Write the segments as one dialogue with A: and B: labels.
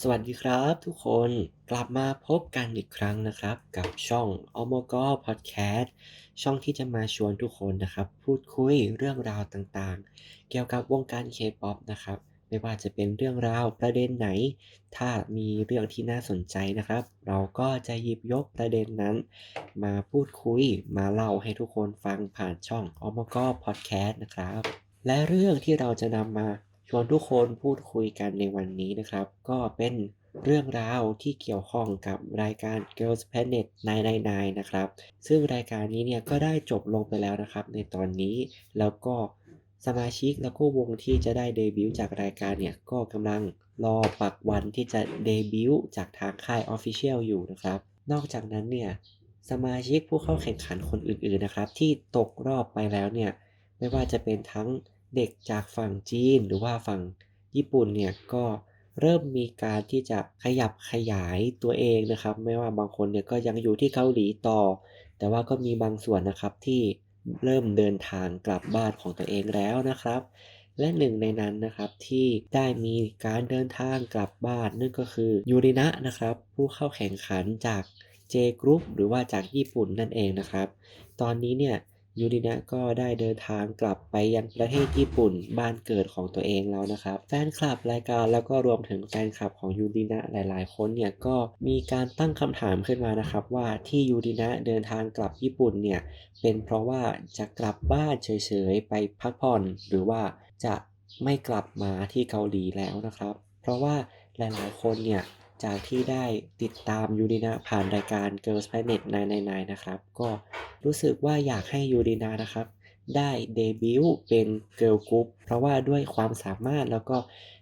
A: สวัสดีครับทุกคนกลับมาพบกันอีกครั้งนะครับ กับช่องอมกพอดแคสต์ช่องที่จะมาชวนทุกคนนะครับ พูดคุยเรื่องราวต่างๆ เกี่ยวกับวงการเคป๊อปนะครับ ไม่ว่าจะเป็นเรื่องราวประเด็นไหน ถ้ามีเรื่องที่น่าสนใจนะครับ เราก็จะหยิบยกประเด็นนั้น มาพูดคุยมาเล่าให้ทุกคนฟังผ่านช่องอมกพอดแคสต์นะครับ และเรื่องที่เราจะนำมา ชวนทุกคนพูดคุยกันในวันนี้นะครับ ก็เป็นเรื่องราวที่เกี่ยวข้องกับรายการ Girls Planet 999 นะครับ ซึ่งรายการนี้เนี่ยก็ได้จบลงไปแล้วนะครับในตอนนี้แล้วก็สมาชิกแล้วก็วงที่จะได้เดบิวต์จากรายการเนี่ยก็กำลังรอปักวันที่จะเดบิวต์จากทางค่าย Official อยู่นะครับ นอกจากนั้นเนี่ยสมาชิกผู้เข้าแข่งขันคนอื่นๆนะครับ ที่ตกรอบไปแล้วเนี่ยไม่ว่าจะเป็นทั้ง เด็กจากฝั่งจีนหรือว่าฝั่งญี่ปุ่นเนี่ยก็เริ่มมีการที่จะขยับขยายตัวเองนะครับ ไม่ว่าบางคนเนี่ยก็ยังอยู่ที่เกาหลีต่อ แต่ว่าก็มีบางส่วนนะครับที่เริ่มเดินทางกลับบ้านของตัวเองแล้วนะครับ และหนึ่งในนั้นนะครับที่ได้มีการเดินทางกลับบ้านนั่นก็คือยูรินะนะครับ ผู้เข้าแข่งขันจาก J Group หรือว่าจากญี่ปุ่นนั่นเองนะครับ ตอนนี้เนี่ย ยูรินะก็ได้เดินทางกลับไปยังประเทศญี่ปุ่นบ้านเกิดของตัวเองแล้วนะครับ แฟนคลับรายการแล้วก็รวมถึงแฟนคลับของยูรินะหลาย ๆ คนเนี่ยก็มีการตั้งคำถามขึ้นมานะครับว่าที่ยูรินะเดินทางกลับญี่ปุ่นเนี่ยเป็นเพราะว่าจะกลับบ้านเฉย ๆ ไปพักผ่อน หรือว่าจะไม่กลับมาที่เกาหลีแล้วนะครับ เพราะว่าหลาย ๆ คนเนี่ย จากที่ได้ติดตามยูรินะผ่านรายการ Girls Planet 999นะครับ ก็รู้สึกว่าอยากให้ยูรินะนะครับ ได้เดบิวต์เป็นเกิร์ลกรุ๊ปเพราะว่าด้วยความสามารถแล้วก็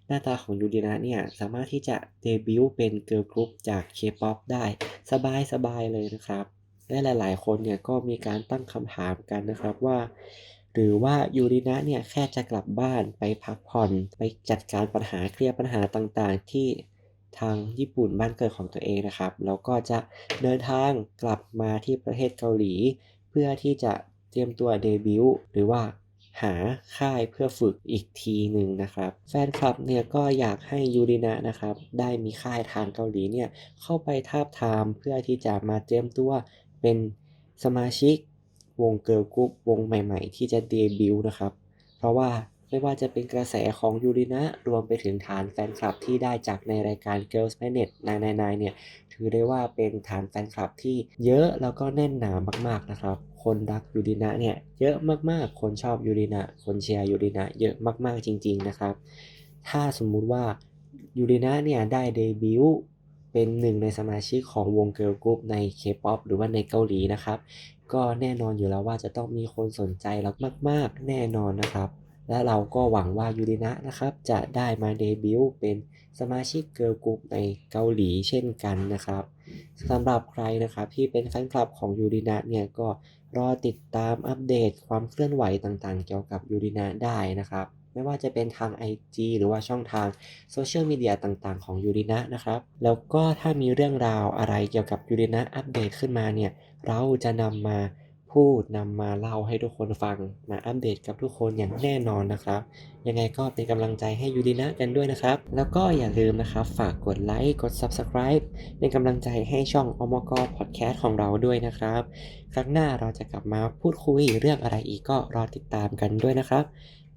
A: หน้าตาของยูรินะเนี่ย สามารถที่จะเดบิวต์เป็นเกิร์ลกรุ๊ปจาก K-POP ได้สบายๆเลยนะครับและหลายๆ คนเนี่ยก็มีการตั้งคำถามกันนะครับว่า หรือว่ายูรินะเนี่ยแค่จะกลับบ้านไปพักผ่อน ไปจัดการปัญหาเคลียร์ปัญหาต่างๆ ที่ ทางญี่ปุ่นบ้านเกิดของตัวเองนะครับแล้วก็จะเดินทางกลับมาที่ประเทศเกาหลี เพื่อที่จะเตรียมตัวเดบิวต์หรือว่าหาค่ายเพื่อฝึกอีกทีหนึ่งนะครับ แฟนคลับเนี่ยก็อยากให้ยูรินะนะครับได้มีค่ายทางเกาหลีเนี่ยเข้าไปทาบทามเพื่อที่จะมาเตรียมตัวเป็นสมาชิกวงเกิร์ลกรุ๊ปวงใหม่ๆ ที่จะเดบิวต์นะครับ เพราะว่า ไม่ว่าจะเป็นกระแสของยูรินะ รวมไปถึงฐานแฟนคลับที่ได้จากในรายการ Girls Planet 999เนี่ย ถือได้ว่าเป็นฐานแฟนคลับที่เยอะแล้วก็แน่นหนามากๆนะครับ คนรักยูรินะเนี่ยเยอะมากๆ คนชอบยูรินะ คนเชียร์ยูรินะเยอะมากๆจริง ๆนะครับ ถ้าสมมุติว่ายูรินะเนี่ยได้เดบิวต์เป็นหนึ่งในสมาชิกของวงเกิร์ลกรุ๊ปใน K-POP หรือว่าในเกาหลีนะครับ ก็แน่นอนอยู่แล้วว่าจะต้องมีคนสนใจรักมาก ๆ แน่นอนนะครับ และเราก็หวังว่ายูรินะนะครับ จะได้มาเดบิวต์เป็นสมาชิกเกิร์ลกรุ๊ปในเกาหลีเช่นกันนะครับสำหรับใครนะครับที่เป็นแฟนคลับของยูรินะเนี่ยก็รอติดตามอัปเดตความเคลื่อนไหวต่างๆ เกี่ยวกับยูรินะได้นะครับ ไม่ว่าจะเป็นทาง IG หรือว่าช่องทางโซเชียลมีเดียต่างๆของยูรินะนะครับ แล้วก็ถ้ามีเรื่องราวอะไรเกี่ยวกับยูรินะอัปเดตขึ้นมาเนี่ยเราจะนำมา พูดนำมาเล่าให้ทุกคนฟัง มาอัปเดตกับทุกคนอย่างแน่นอนนะครับ ยังไงก็เป็นกำลังใจให้ยูรินะกันด้วยนะครับ แล้วก็อย่าลืมนะครับ ฝากกดไลค์กด Subscribe เป็นกำลังใจให้ช่องอมกพอดแคสต์ของเราด้วยนะครับ ครั้งหน้าเราจะกลับมาพูดคุยเรื่องอะไรอีกก็รอติดตามกันด้วยนะครับ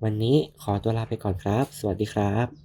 A: วันนี้ขอตัวลาไปก่อนครับ สวัสดีครับ